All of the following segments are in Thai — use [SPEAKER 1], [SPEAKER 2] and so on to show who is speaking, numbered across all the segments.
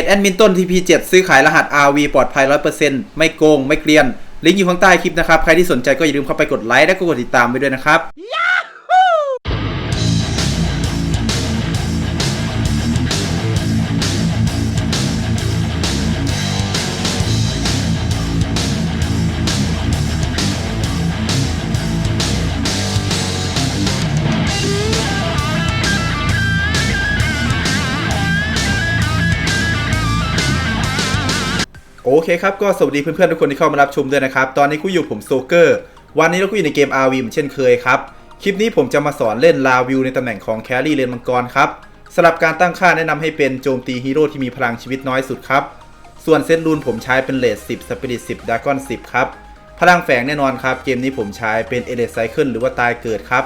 [SPEAKER 1] จแอดมินต้น TP7 ซื้อขายรหัส RV ปลอดภัย 100%ไม่โกง ไม่เกลียน ลิงก์อยู่ข้างใต้คลิปนะครับ ใครที่สนใจก็อย่าลืมเข้าไปกดไลค์และก็กดติดตามไปด้วยนะครับ เคครับก็สวัสดีเพื่อนๆทุกคนที่เข้ามารับชมด้วยนะครับ ตอนนี้คุยอยู่ผมโซเกอร์ วันนี้เราคุยอยู่ในเกม RV เหมือนเช่นเคยครับ คลิปนี้ผมจะมาสอนเล่นลาวิวในตำแหน่งของแครี่เลนมังกรครับสำหรับการตั้งค่าแนะนำให้เป็นโจมตีฮีโร่ที่มีพลังชีวิตน้อยสุดครับ ส่วนเซตรูนผมใช้เป็นเลส10สปิริต10ดากอน10ครับ พลังแฝงแน่นอนครับ เกมนี้ผมใช้เป็นเอเลไซเคิลหรือว่าตายเกิดครับ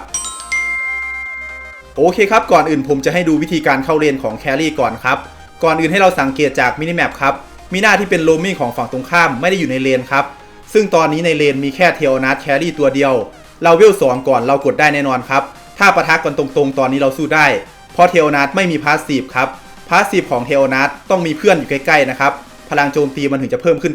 [SPEAKER 1] โอเคครับก่อนอื่นผมจะให้ดูวิธีการเข้าเลนของแครี่ก่อนครับก่อนอื่นให้เราสังเกตจากมินิแมปครับ มีหน้าที่เป็นโลมิ่งของฝั่งตรงข้ามไม่ได้อยู่ในเลนครับ ซึ่งตอนนี้ในเลนมีแค่เทลนัทแครี่ตัวเดียว เราเวลสองก่อนเรากดได้แน่นอนครับ ถ้าปะทะกันตรงๆ ตอนนี้เราสู้ได้ เพราะเทลนัทไม่มีพาสซีฟครับพาสซีฟของเทลนัทต้องมีเพื่อนอยู่ใกล้ๆนะครับ พลังโจมตีมันถึงจะเพิ่มขึ้น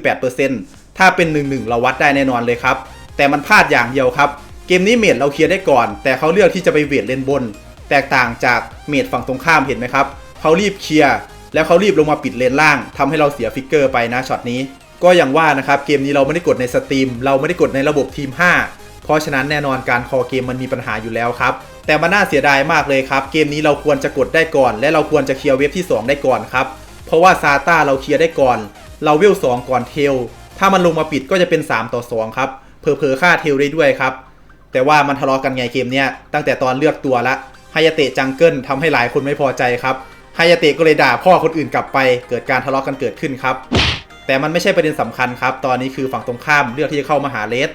[SPEAKER 1] 8%ถ้าเป็น 1-1 เราวัดได้แน่นอนเลยครับ แต่มันพลาดอย่างเดียวครับ เกมนี้เมดเราเคลียร์ได้ก่อน แต่เขาเลือกที่จะไปเวทเลนบน แตกต่างจากเมดฝั่งตรงข้ามเห็นไหมครับ เขารีบเคลียร์ แล้วเขารีบลงมาปิดเลนล่างทำให้เราเสียฟิกเกอร์ไปนะช็อตนี้ ก็อย่างว่านะครับเกมนี้เราไม่ได้กดในสตรีม เราไม่ได้กดในระบบทีม 5 เพราะฉะนั้นแน่นอนการคอเกมมันมีปัญหาอยู่แล้วครับแต่มันน่าเสียดายมากเลยครับเกมนี้เราควรจะกดได้ก่อน และเราควรจะเคลียร์เว็บที่ 2 ได้ก่อนครับเพราะว่าซาต้าเราเคลียร์ได้ก่อน เราเวล2ก่อนเทลถ้ามันลงมาปิดก็จะเป็น 3 ต่อ 2 ครับเพอเพอฆ่าเทลได้ด้วยครับแต่ว่ามันทะเลาะกันไงเกมเนี้ยตั้งแต่ตอนเลือกตัวละไฮยาเตะจังเกิลทำให้หลายคนไม่พอใจครับ ไฮยาเตะก็เลยด่าพ่อคนอื่นกลับไป เกิดการทะเลาะกันเกิดขึ้นครับ แต่มันไม่ใช่ประเด็นสำคัญครับ ตอนนี้คือฝั่งตรงข้ามเลือกที่จะเข้ามาหาเลส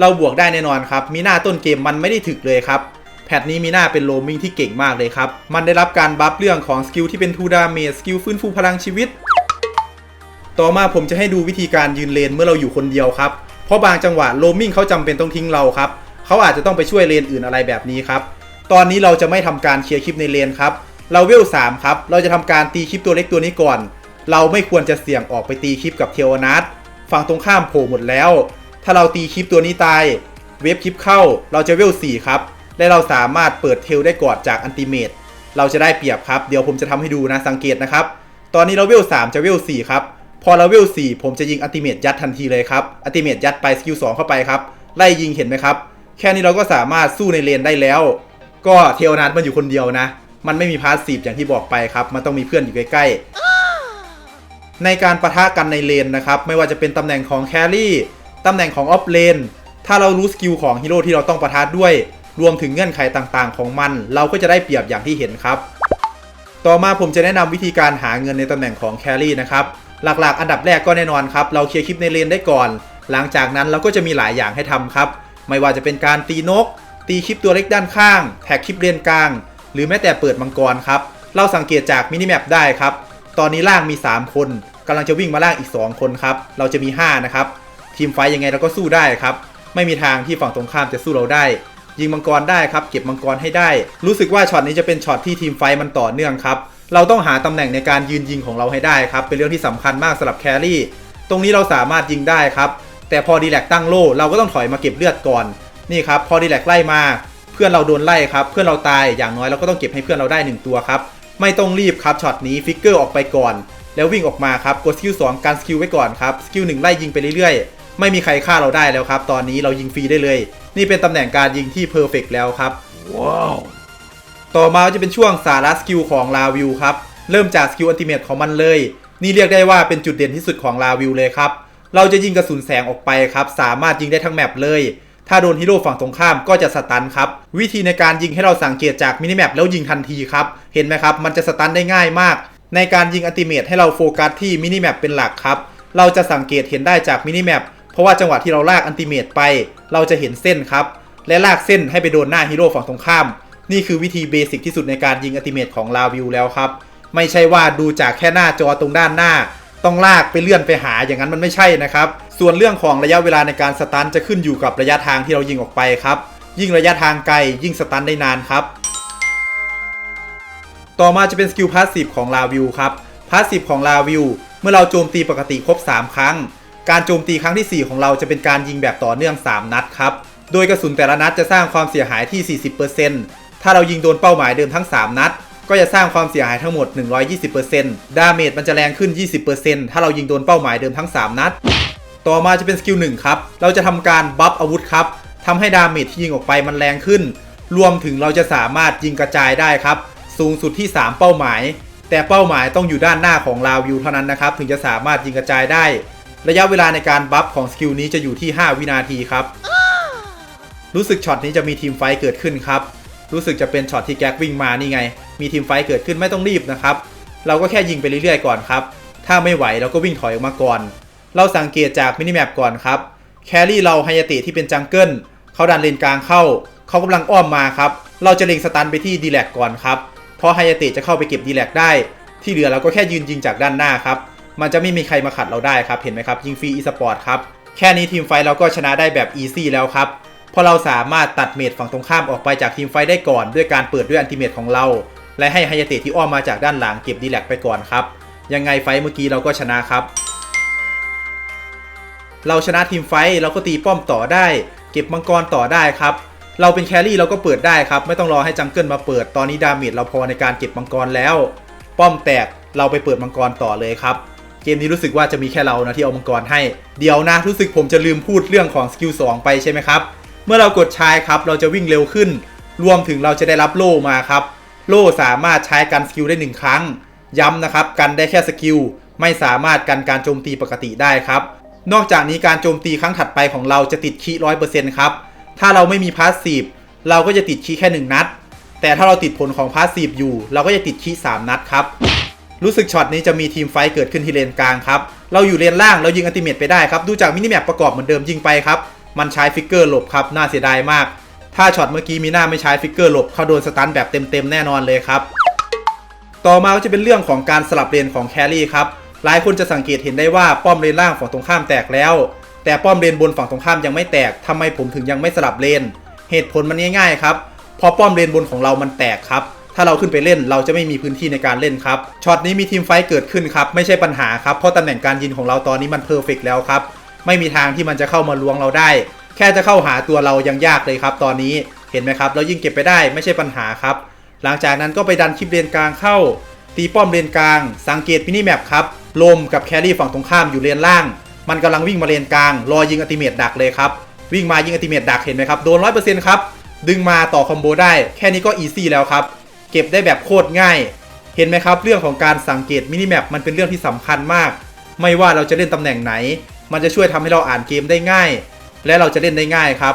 [SPEAKER 1] เราบวกได้แน่นอนครับ มีหน้าต้นเกมมันไม่ได้ถึกเลยครับ แพทนี้มีหน้าเป็นโลมิงที่เก่งมากเลยครับ มันได้รับการบัฟเรื่องของสกิลที่เป็นทูดาเมจสกิลฟื้นฟูพลังชีวิต ต่อมาผมจะให้ดูวิธีการยืนเลนเมื่อเราอยู่คนเดียวครับ เพราะบางจังหวะโลมิงเขาจำเป็นต้องทิ้งเราครับ เขาอาจจะต้องไปช่วยเลนอื่นอะไรแบบนี้ครับ ตอนนี้เราจะไม่ทำการเคลียร์คลิปในเลนครับ เราเวล3ครับ เราจะทำการตีคลิปตัวเล็กตัวนี้ก่อน เราไม่ควรจะเสี่ยงออกไปตีคลิปกับเทวนัทฝั่งตรงข้ามโผล่หมดแล้ว ถ้าเราตีคลิปตัวนี้ตาย เวฟคลิปเข้า เราจะเวล4ครับ และเราสามารถเปิดเทลได้ก่อนจากอันติเมตเราจะได้เปรียบครับ เดี๋ยวผมจะทำให้ดูนะสังเกตนะครับ ตอนนี้เราเวล3จะเวล4ครับ พอเราเวล4ผมจะยิงอันติเมตยัดทันทีเลยครับอันติเมตยัดไปสกิล2เข้าไปครับ ไล่ยิงเห็นไหมครับ แค่นี้เราก็สามารถสู้ในเลนได้แล้ว ก็เทลนัทมันอยู่คนเดียวนะ มันไม่มีพาสซีฟอย่างที่บอกไปครับ มันต้องมีเพื่อนอยู่ใกล้ๆ ในการประทะกันในเลนนะครับ ไม่ว่าจะเป็นตำแหน่งของแครี่ตำแหน่งของออฟเลน ถ้าเรารู้สกิลของฮีโร่ที่เราต้องประทะด้วย รวมถึงเงื่อนไขต่างๆ ของมัน เราก็จะได้เปรียบอย่างที่เห็นครับ ต่อมาผมจะแนะนำวิธีการหาเงินในตำแหน่งของแครี่นะครับหลักๆ อันดับแรกก็แน่นอนครับ เราเคลียร์คลิปในเลนได้ก่อน หลังจากนั้นเราก็จะมีหลายอย่างให้ทำครับ ไม่ว่าจะเป็นการตีนก ตีคลิปตัวเล็กด้านข้าง แท็กคลิปเลนกลาง หรือแม้แต่เปิดมังกรครับ เราสังเกตจากมินิแมปได้ครับ ตอนนี้ล่างมี 3 คนกำลังจะวิ่งมาล่างอีก 2 คนครับ เราจะมี 5 นะครับ ทีมไฟยังไงเราก็สู้ได้ครับ ไม่มีทางที่ฝั่งตรงข้ามจะสู้เราได้ ยิงมังกรได้ครับ เก็บมังกรให้ได้ รู้สึกว่าช็อตนี้จะเป็นช็อตที่ทีมไฟมันต่อเนื่องครับ เราต้องหาตำแหน่งในการยืนยิงของเราให้ได้ครับ เป็นเรื่องที่สำคัญมากสำหรับแครี่ ตรงนี้เราสามารถยิงได้ครับ แต่พอดีแลกตั้งโล่เราก็ต้องถอยมาเก็บเลือดก่อน นี่ครับ พอดีแลกไล่มา เพื่อนเราโดนไล่ครับ เพื่อนเราตายอย่างน้อยเราก็ต้องเก็บให้เพื่อนเราได้หนึ่งตัวครับ ไม่ต้องรีบครับช็อตนี้ฟิกเกอร์ออกไปก่อน แล้ววิ่งออกมาครับกดสกิล2การสกิลไว้ก่อนครับสกิล1ไล่ยิงไปเรื่อยๆ ไม่มีใครฆ่าเราได้แล้วครับ ตอนนี้เรายิงฟรีได้เลย นี่เป็นตำแหน่งการยิงที่เพอร์เฟกแล้วครับต่อมาจะเป็นช่วงสาระสกิลของลาวิวครับเริ่มจากสกิลอัลติเมทของมันเลย นี่เรียกได้ว่าเป็นจุดเด่นที่สุดของลาวิวเลยครับเราจะยิงกระสุนแสงออกไปครับ สามารถยิงได้ทั้งแมปเลย ถ้าโดนฮีโร่ฝั่งตรงข้ามก็จะสตันครับ วิธีในการยิงให้เราสังเกตจากมินิแมปแล้วยิงทันทีครับ เห็นไหมครับ มันจะสตันได้ง่ายมาก ในการยิงอัติเมทให้เราโฟกัสที่มินิแมปเป็นหลักครับ เราจะสังเกตเห็นได้จากมินิแมปเพราะว่าจังหวะที่เราลากอัติเมทไป เราจะเห็นเส้นครับ และลากเส้นให้ไปโดนหน้าฮีโร่ฝั่งตรงข้าม นี่คือวิธีเบสิกที่สุดในการยิงอัติเมทของลาวิวแล้วครับ ไม่ใช่ว่าดูจากแค่หน้าจอตรงด้านหน้า ต้องลากไปเลื่อนไปหาอย่างนั้นมันไม่ใช่นะครับ ส่วนเรื่องของระยะเวลาในการสตันจะขึ้นอยู่กับระยะทางที่เรายิงออกไปครับ ยิ่งระยะทางไกลยิ่งสตันได้นานครับ ต่อมาจะเป็นสกิลพาสซีฟของลาวิวครับพาสซีฟของลาวิวเมื่อเราโจมตีปกติครบ 3 ครั้ง การโจมตีครั้งทีสี่4 ของเราจะเป็นการยิงแบบต่อเนื่อง 3 นัดครับ โดยกระสุนแต่ละนัดจะสร้างความเสียหายที่ 40%ถ้าเรายิงโดนเป้าหมายเดิมทั้ง 3 นัด ก็จะสร้างความเสียหายทั้งหมด 120%ดาเมจมันจะแรงขึ้น 20%ถ้าเรายิงโดนเป้าหมายเดิมทั้ง 3 นัด ต่อมาจะเป็นสกิลหนึ่งครับ เราจะทำการบัฟอาวุธครับทำให้ดาเมจที่ยิงออกไปมันแรงขึ้น รวมถึงเราจะสามารถยิงกระจายได้ครับ สูงสุดที่ 3 เป้าหมาย แต่เป้าหมายต้องอยู่ด้านหน้าของลาวิวเท่านั้นนะครับ ถึงจะสามารถยิงกระจายได้ ระยะเวลาในการบัฟของสกิลนี้จะอยู่ที่ 5 วินาทีครับ รู้สึกช็อตนี้จะมีทีมไฟเกิดขึ้นครับ รู้สึกจะเป็นช็อตที่แก๊กวิ่งมานี่ไง มีทีมไฟเกิดขึ้นไม่ต้องรีบนะครับ เราก็แค่ยิงไปเรื่อยๆก่อนครับ ถ้าไม่ไหวเราก็วิ่งถอยออกมาก่อน เราสังเกตจากมินิแมปก่อนครับ แครี่เราไฮยติที่เป็นจังเกิลเขาดันเลนกลางเข้า เขากำลังอ้อมมาครับ เราจะเล็งสตันไปที่ดีแลกก่อนครับ เพราะไฮยติจะเข้าไปเก็บดีแลกได้ ที่เหลือเราก็แค่ยืนยิงจากด้านหน้าครับ มันจะไม่มีใครมาขัดเราได้ครับ เห็นไหมครับ ยิงฟรีอีสปอร์ตครับ แค่นี้ทีมไฟเราก็ชนะได้แบบอีซี่แล้วครับเพราะเราสามารถตัดเมดฝั่งตรงข้ามออกไปจากทีมไฟได้ก่อน ด้วยการเปิดด้วยอันติเมดของเรา และให้ไฮยาติที่อ้อมมาจากด้านหลังเก็บดีแลกไปก่อนครับ ยังไงไฟเมื่อกี้เราก็ชนะครับ เราชนะทีมไฟเราก็ตีป้อมต่อได้ เก็บมังกรต่อได้ครับ เราเป็นแครี่เราก็เปิดได้ครับ ไม่ต้องรอให้จังเกิลมาเปิด ตอนนี้ดาเมจเราพอในการเก็บมังกรแล้ว ป้อมแตกเราไปเปิดมังกรต่อเลยครับ เกมนี้รู้สึกว่าจะมีแค่เรานะที่เอามังกรให้ เดี๋ยวนะรู้สึกผมจะลืมพูดเรื่องของสกิล2ไปใช่ไหมครับ เมื่อเรากดชายครับเราจะวิ่งเร็วขึ้น รวมถึงเราจะได้รับโล่มาครับ โล่สามารถใช้กันสกิลได้หนึ่งครั้ง ย้ำนะครับ กันได้แค่สกิล ไม่สามารถกันการโจมตีปกติได้ครับ นอกจากนี้การโจมตีครั้งถัดไปของเราจะติดคีร้อยเปอร์เซ็นต์ครับ ถ้าเราไม่มีพาสซีฟเราก็จะติดคีแค่ 1 นัด แต่ถ้าเราติดผลของพาสซีฟอยู่ เราก็จะติดคี3นัดครับ รู้สึกช็อตนี้จะมีทีมไฟท์เกิดขึ้นที่เลนกลางครับ เราอยู่เลนล่างเรายิงอัติเมทไปได้ครับ ดูจากมินิแมปประกอบเหมือนเดิมยิงไปครับ มันใช้ฟิกเกอร์หลบครับ น่าเสียดายมาก ถ้าช็อตเมื่อกี้มีหน้าไม่ใช้ฟิกเกอร์หลบเขาโดนสตันแบบเต็มๆแน่นอนเลยครับ ต่อมาก็จะเป็นเรื่องของการสลับเลนของแครี่ครับ หลายคนจะสังเกตเห็นได้ว่าป้อมเลนล่างฝั่งตรงข้ามแตกแล้ว แต่ป้อมเลนบนฝั่งตรงข้ามยังไม่แตกทำไมผมถึงยังไม่สลับเลน เหตุผลมันง่ายๆครับ พอป้อมเลนบนของเรามันแตกครับถ้าเราขึ้นไปเล่นเราจะไม่มีพื้นที่ในการเล่นครับ ช็อตนี้มีทีมไฟท์เกิดขึ้นครับ ไม่ใช่ปัญหาครับ เพราะตำแหน่งการยิงของเราตอนนี้มันเพอร์เฟกแล้วครับ ไม่มีทางที่มันจะเข้ามาลวงเราได้ แค่จะเข้าหาตัวเรายังยากเลยครับ ตอนนี้เห็นไหมครับ เรายิ่งเก็บไปได้ไม่ใช่ปัญหาครับ หลังจากนั้นก็ไปดันคลิปเลนกลางเข้า ตีป้อมเลนกลาง สังเกตมินิแมปครับลมกับแครี่ฝั่งตรงข้ามอยู่เลนล่าง มันกำลังวิ่งมาเลนกลาง รอยิงอัติเมตดักเลยครับ วิ่งมายิงอัติเมตดักเห็นไหมครับ โดนร้อยเปอร์เซ็นต์ครับ ดึงมาต่อคอมโบได้ แค่นี้ก็อีซี่แล้วครับ เก็บได้แบบโคตรง่าย เห็นไหมครับ เรื่องของการสังเกตมินิแมปมันเป็นเรื่องที่สำคัญมาก ไม่ว่าเราจะเล่นตำแหน่งไหน มันจะช่วยทำให้เราอ่านเกมได้ง่าย และเราจะเล่นได้ง่ายครับ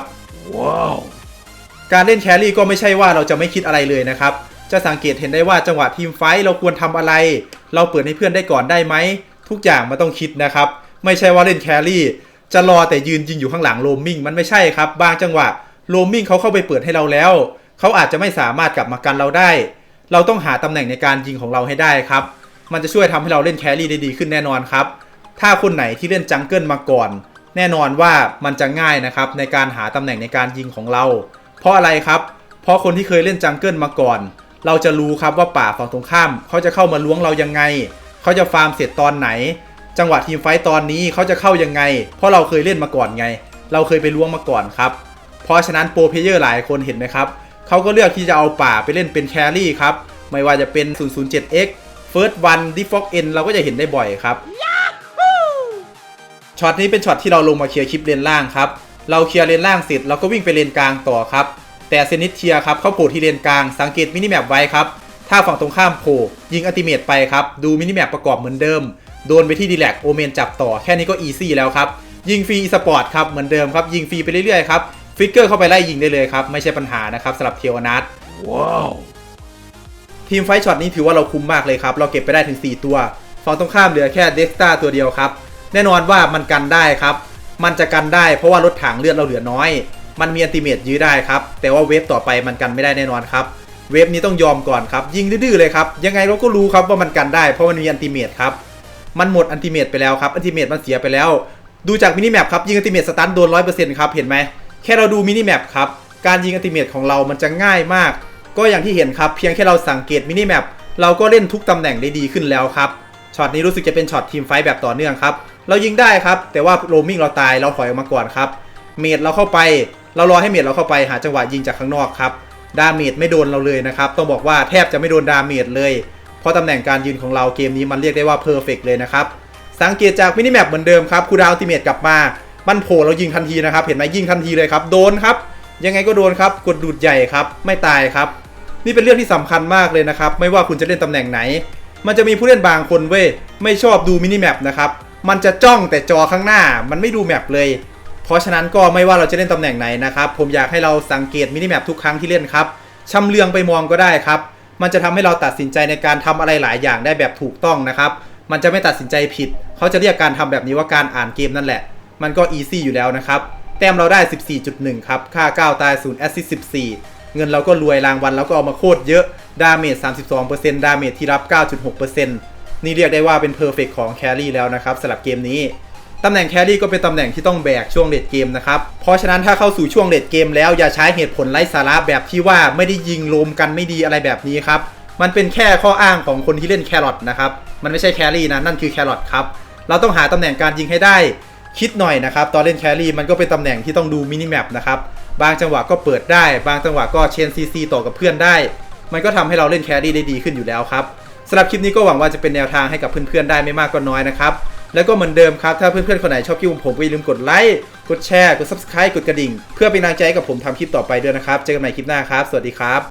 [SPEAKER 1] การเล่นแครี่ก็ไม่ใช่ว่าเราจะไม่คิดอะไรเลยนะครับ จะสังเกตเห็นได้ว่าจังหวะทีมไฟท์เราควรทำอะไร เราเปิดให้เพื่อนได้ก่อนได้ไหม ทุกอย่างมันต้องคิดนะครับ ไม่ใช่ว่าเล่นแครี่จะรอแต่ยืนยิงอยู่ข้างหลังโรมมิ่งมันไม่ใช่ครับ บางจังหวะโรมมิ่งเขาเข้าไปเปิดให้เราแล้ว เขาอาจจะไม่สามารถกลับมากันเราได้ เราต้องหาตำแหน่งในการยิงของเราให้ได้ครับ มันจะช่วยทำให้เราเล่นแครี่ได้ดีขึ้นแน่นอนครับ ถ้าคนไหนที่เล่นจังเกิลมาก่อน แน่นอนว่ามันจะง่ายนะครับในการหาตำแหน่งในการยิงของเรา เพราะอะไรครับ เพราะคนที่เคยเล่นจังเกิลมาก่อน เราจะรู้ครับว่าป่าฝั่งตรงข้าม เขาจะเข้ามาล้วงเรายังไง เขาจะฟาร์มเสร็จตอนไหน จังหวะทีมไฟต์ตอนนี้เขาจะเข้ายังไง เพราะเราเคยเล่นมาก่อนไง เราเคยไปล้วงมาก่อนครับ เพราะฉะนั้นโปรเพเยอร์หลายคนเห็นไหมครับเขาก็เลือกที่จะเอาป่าไปเล่นเป็นแครี่ครับไม่ว่าจะเป็น 007X First One d e f o x N เราก็จะเห็นได้บ่อยครับ ช็อตนี้เป็นช็อตที่เราลงมาเคลียร์คลิปเลนล่างครับ เราเคลียร์เลนล่างเสร็จเราก็วิ่งไปเลนกลางต่อครับ แต่เซนิตเทียครับเขาโผล่ที่เลนกลาง สังเกตมินิแมปไว้ครับ ถ้าฝั่งตรงข้ามโผล่ยิงอัลติเมตไปครับ ดูมินิแมปประกอบเหมือนเดิม โดนไปที่ดีแลกโอเมนจับต่อแค่นี้ก็อีซี่แล้วครับ ยิงฟรีสปอร์ตครับเหมือนเดิมครับ ยิงฟรีไปเรื่อยๆครับ ฟิกเกอร์เข้าไปไล่ยิงได้เลยครับ ไม่ใช่ปัญหานะครับสำหรับเทียวนัททีมไฟท์ช็อตนี้ถือว่าเราคุ้มมากเลยครับ เราเก็บไปได้ถึง 4 ตัว ฝั่งตรงข้ามเหลือแค่เด็กสตาตัวเดียวครับ แน่นอนว่ามันกันได้ครับ มันจะกันได้เพราะว่ารถถังเลือดเราเหลือน้อย มันมีอันติเมตยื้อได้ครับ แต่ว่าเวฟต่อไปมันกันไม่ได้แน่นอนครับ เวฟนี้ต้องยอมก่อนครับ ยิงดื้อเลยครับ ยังไงเราก็รู้ครับว่ามันกันได้ เพราะมันมีอันติเมตครับ มันหมดอันติเมตไปแล้วครับ อันติเมตมันเสียไปแล้ว ดูจากมินิแมปครับ ยิงอันติเมตสตันโดนร้อยเปอร์เซ็นต์ครับ เห็นไหม แค่เราดูมินิแมปครับ การยิงอันติเมตของเรามันจะง่ายมาก ก็อย่างที่เห็นครับ เพียงแค่เราสังเกตมินิแมปเราก็เล่นทุกตำแหน่งได้ดีขึ้นแล้วครับช็อตนี้รู้สึกจะเป็นช็อตทีมไฟแบบต่อเนื่องครับ เรายิงได้ครับ แต่ว่าโรมิ่งเราตายเราถอยออกมาก่อนครับ เมดเราเข้าไป เรารอให้เมดเราเข้าไปหาจังหวะยิงจากข้างนอกครับ ดาเมจไม่โดนเราเลยนะครับ ต้องบอกว่าแทบจะไม่โดนดาเมจเลย เพราะตำแหน่งการยืนของเราเกมนี้มันเรียกได้ว่าเพอร์เฟกเลยนะครับ สังเกตจากมินิแมปเหมือนเดิมครับคูดาวติเมตกลับมา มันโผล่เรายิงทันทีนะครับ เห็นไหมยิงทันทีเลยครับ โดนครับ ยังไงก็โดนครับ กดดูดใหญ่ครับ ไม่ตายครับ นี่เป็นเรื่องที่สำคัญมากเลยนะครับ ไม่ว่าคุณจะเล่นตำแหน่งไหน มันจะมีผู้เล่นบางคนเว้ย ไม่ชอบดูมินิแมปนะครับ มันจะจ้องแต่จอข้างหน้า มันไม่ดูแมปเลย เพราะฉะนั้นก็ไม่ว่าเราจะเล่นตำแหน่งไหนนะครับ ผมอยากให้เราสังเกตมินิแมปทุกครั้งที่เล่นครับชำเลืองไปมองก็ได้ครับ มันจะทำให้เราตัดสินใจในการทำอะไรหลายอย่างได้แบบถูกต้องนะครับ มันจะไม่ตัดสินใจผิด เขาจะเรียกการทำแบบนี้ว่าการอ่านเกมนั่นแหละ มันก็อีซี่อยู่แล้วนะครับ แต้มเราได้ 14.1 ครับ ค่า 9 ตาย0แอสซิส14 เงินเราก็รวยรางวัลเราก็เอามาโคตรเยอะ ดาเมจ32%ดาเมจที่รับ 9.6% นี่เรียกได้ว่าเป็นเพอร์เฟกของแครี่แล้วนะครับสำหรับเกมนี้ตำแหน่งแครี่ก็เป็นตำแหน่งที่ต้องแบกช่วงเลดเกมนะครับ เพราะฉะนั้นถ้าเข้าสู่ช่วงเลดเกมแล้วอย่าใช้เหตุผลไร้สาระแบบที่ว่าไม่ได้ยิงลมกันไม่ดีอะไรแบบนี้ครับ มันเป็นแค่ข้ออ้างของคนที่เล่นแครอทนะครับ มันไม่ใช่แครี่นะ นั่นคือแครอทครับ เราต้องหาตำแหน่งการยิงให้ได้ คิดหน่อยนะครับ ตอนเล่นแครี่มันก็เป็นตำแหน่งที่ต้องดูมินิแมปนะครับ บางจังหวะก็เปิดได้ บางจังหวะก็เชนซีซีต่อกับเพื่อนได้ มันก็ทำให้เราเล่นแครี่ได้ดีขึ้นอยู่แล้วครับ สำหรับคลิปนี้ก็หวังว่าจะเป็นแนวทางให้กับเพื่อนๆได้ไม่มากก็น้อยนะครับ แล้วก็เหมือนเดิมครับ ถ้าเพื่อนๆคนไหนชอบคลิปของผมก็อย่าลืมกดไลค์ กดแชร์ กด subscribe กดกระดิ่ง เพื่อเป็นกำลังใจให้กับผมทำคลิปต่อไปด้วยนะครับ เจอกันใหม่คลิปหน้าครับ สวัสดีครับ